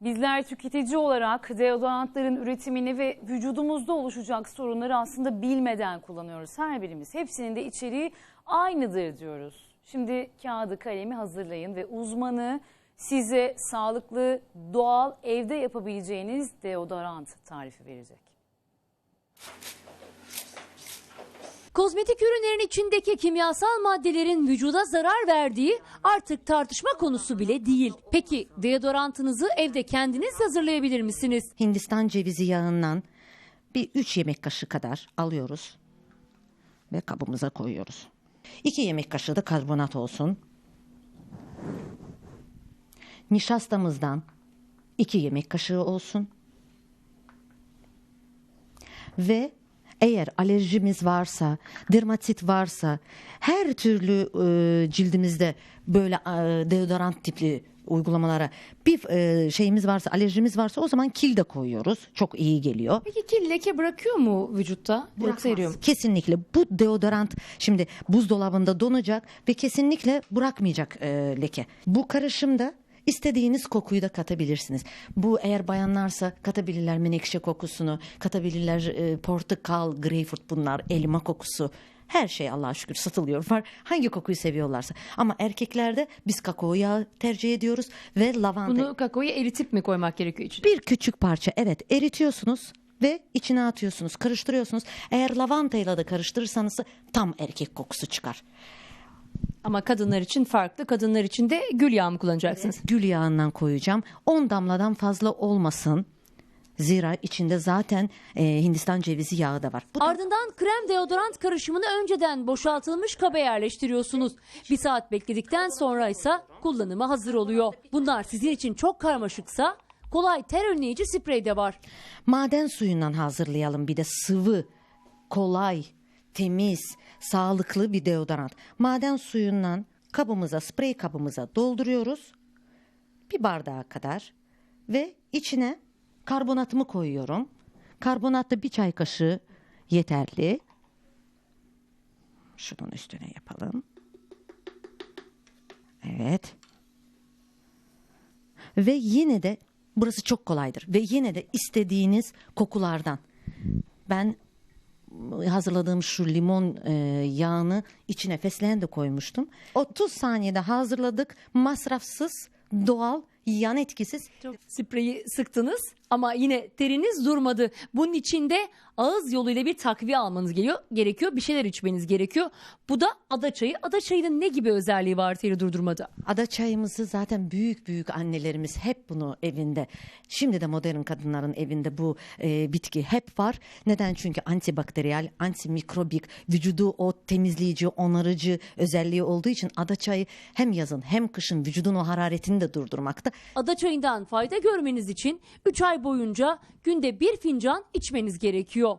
Bizler tüketici olarak deodorantların üretimini ve vücudumuzda oluşacak sorunları aslında bilmeden kullanıyoruz. Her birimiz hepsinin de içeriği aynıdır diyoruz. Şimdi kağıdı kalemi hazırlayın ve uzmanı size sağlıklı, doğal, evde yapabileceğiniz deodorant tarifi verecek. Kozmetik ürünlerin içindeki kimyasal maddelerin vücuda zarar verdiği artık tartışma konusu bile değil. Peki deodorantınızı evde kendiniz hazırlayabilir misiniz? Hindistan cevizi yağından bir 3 yemek kaşığı kadar alıyoruz ve kabımıza koyuyoruz. 2 yemek kaşığı da karbonat olsun. Nişastamızdan 2 yemek kaşığı olsun. Ve eğer alerjimiz varsa, dermatit varsa, her türlü e, cildimizde böyle e, deodorant tipli uygulamalara bir e, şeyimiz varsa, alerjimiz varsa o zaman kil de koyuyoruz. Çok iyi geliyor. Peki kil leke bırakıyor mu vücutta? Mu? Kesinlikle bu deodorant şimdi buzdolabında donacak ve kesinlikle bırakmayacak e, leke. Bu karışımda istediğiniz kokuyu da katabilirsiniz. Bu eğer bayanlarsa katabilirler menekşe kokusunu, katabilirler e, portakal, greyfurt bunlar, elma kokusu. Her şey Allah'a şükür satılıyor var. Hangi kokuyu seviyorlarsa. Ama erkeklerde biz kakao yağı tercih ediyoruz ve lavanta. Bunu kakaoyu eritip mi koymak gerekiyor içine? Bir küçük parça evet eritiyorsunuz ve içine atıyorsunuz, karıştırıyorsunuz. Eğer lavantayla da karıştırırsanız tam erkek kokusu çıkar. Ama kadınlar için farklı. Kadınlar için de gül yağı mı kullanacaksınız? Gül yağından koyacağım. 10 damladan fazla olmasın. Zira içinde zaten e, Hindistan cevizi yağı da var. Bu da Ardından krem deodorant karışımını önceden boşaltılmış kaba yerleştiriyorsunuz. Bir saat bekledikten sonra ise kullanıma hazır oluyor. Bunlar sizin için çok karmaşıksa kolay ter önleyici sprey de var. maden suyundan hazırlayalım bir de sıvı, kolay, temiz, sağlıklı bir deodorant. Maden suyundan kabımıza, sprey kabımıza dolduruyoruz. Bir bardağa kadar ve içine karbonatımı koyuyorum. Karbonatlı bir çay kaşığı yeterli. Şunun üstüne yapalım. Evet. Ve yine de burası çok kolaydır ve yine de istediğiniz kokulardan. Ben hazırladığım şu limon e, yağını içine fesleğen de koymuştum. 30 saniyede hazırladık. Masrafsız, doğal, yan etkisiz. Spreyi sıktınız ama yine teriniz durmadı. Bunun için de ağız yoluyla bir takviye almanız geliyor, gerekiyor. Bir şeyler içmeniz gerekiyor. Bu da ada çayı. Ada çayının ne gibi özelliği var teri durdurmada? Ada çayımızı zaten büyük büyük annelerimiz hep bunu evinde. Şimdi de modern kadınların evinde bu e, bitki hep var. Neden? Çünkü antibakteriyel, antimikrobik, vücudu o temizleyici, onarıcı özelliği olduğu için ada çayı hem yazın hem kışın vücudun o hararetini de durdurmakta. Ada çayından fayda görmeniz için 3 ay boyunca günde bir fincan içmeniz gerekiyor.